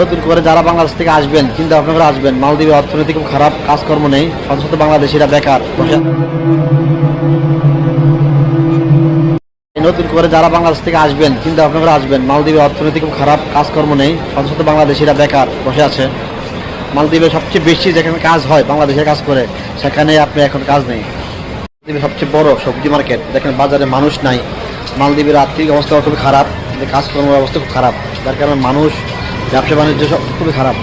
নতুন করে যারা বাংলাদেশ থেকে আসবেন কিন্তু আপনারা আসবেন মালদ্বীপের অর্থনীতি খুব খারাপ, কাজকর্ম নেই শত বাংলাদেশিরা বেকার। নতুন করে যারা বাংলাদেশ থেকে আসবেন কিন্তু আপনারা আসবেন মালদ্বীপের অর্থনীতি খুব খারাপ, কাজকর্ম নেই শত বাংলাদেশিরা বেকার, বসে আছে। মালদ্বীপে সবচেয়ে বেশি যেখানে কাজ হয়, বাংলাদেশের কাজ করে, সেখানে আপনি এখন কাজ নেই। মালদ্বীপের সবচেয়ে বড় সবজি মার্কেট, দেখেন বাজারে মানুষ নাই। মালদ্বীপের আর্থিক অবস্থা খুব খারাপ, কিন্তু কাজকর্মের অবস্থা খুব খারাপ। যার কারণে মানুষ ব্যবসা বাণিজ্য সব খুবই খারাপ।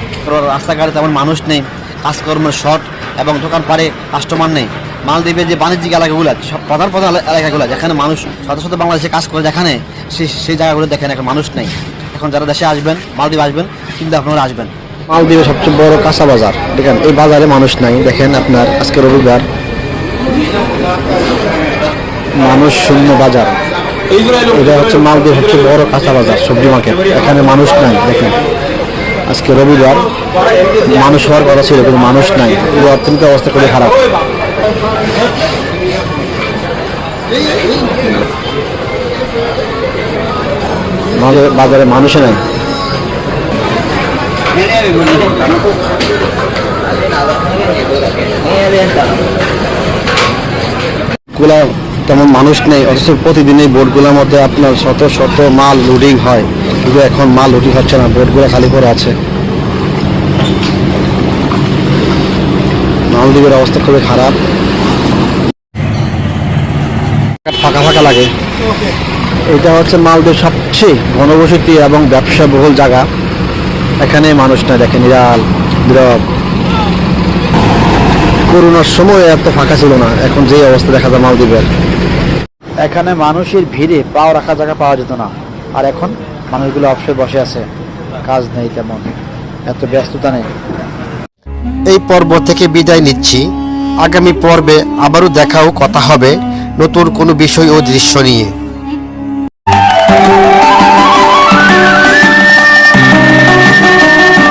রাস্তাঘাটে তেমন মানুষ নেই কাজকর্মের শর্ট এবং দোকান পারে কাস্টমার নেই। মালদ্বীপের যে বাণিজ্যিক এলাকাগুলো আছে, সব প্রধান প্রধান এলাকাগুলো যেখানে মানুষ শত শত বাংলাদেশে কাজ করে যেখানে সেই সেই জায়গাগুলো দেখেন এখন মানুষ নেই। এখন যারা দেশে আসবেন মালদ্বীপ আসবেন কিন্তু আপনারা আসবেন। মালদ্বীপের সবচেয়ে বড় কাঁচা বাজার দেখেন এই বাজারে মানুষ নাই। দেখেন আপনার আজকে রবিবার। মানুষ শূন্য বাজার। এটা হচ্ছে মালদ্বীপ সবচেয়ে বড় কাঁচা বাজার সবজি মার্কেট এখানে মানুষ নাই দেখেন। আজকে রবিবার মানুষ হওয়ার কথা ছিল, কিন্তু মানুষ নাই। পুরো অর্থনৈতিক অবস্থা খুবই খারাপ। বাজারে- মানুষই নাই। গুলা তেমন মানুষ নেই, অথচ প্রতিদিন এই বোটগুলোর মধ্যে আপনার শত শত মাল লোডিং হয়। কিন্তু এখন মাল লোডিং হচ্ছে না, বোটগুলো খালি করে আছে। মালদ্বীপের অবস্থা খুবই খারাপ। ফাঁকা ফাঁকা লাগে। এটা হচ্ছে মালদ্বীপ সবচেয়ে ঘনবসতি এবং ব্যবসা বহুল জায়গা। এখানে মানুষ না দেখে, নিরাল বিরল করোনার সময় এত ফাঁকা ছিল না, এখন যে অবস্থা দেখা যায় মালদ্বীপের। এখানে মানুষের ভিড়ে পাও রাখা জায়গা পাওয়া যেত না। আর এখন মানুষগুলো অবশ্যই বসে আছে। কাজ নেই তেমন। এত ব্যস্ততা নেই। এই পর্ব থেকে বিদায় নিচ্ছি। আগামী পর্বে আবারও দেখাও কথা হবে নতুন কোনো বিষয় ও দৃশ্য নিয়ে।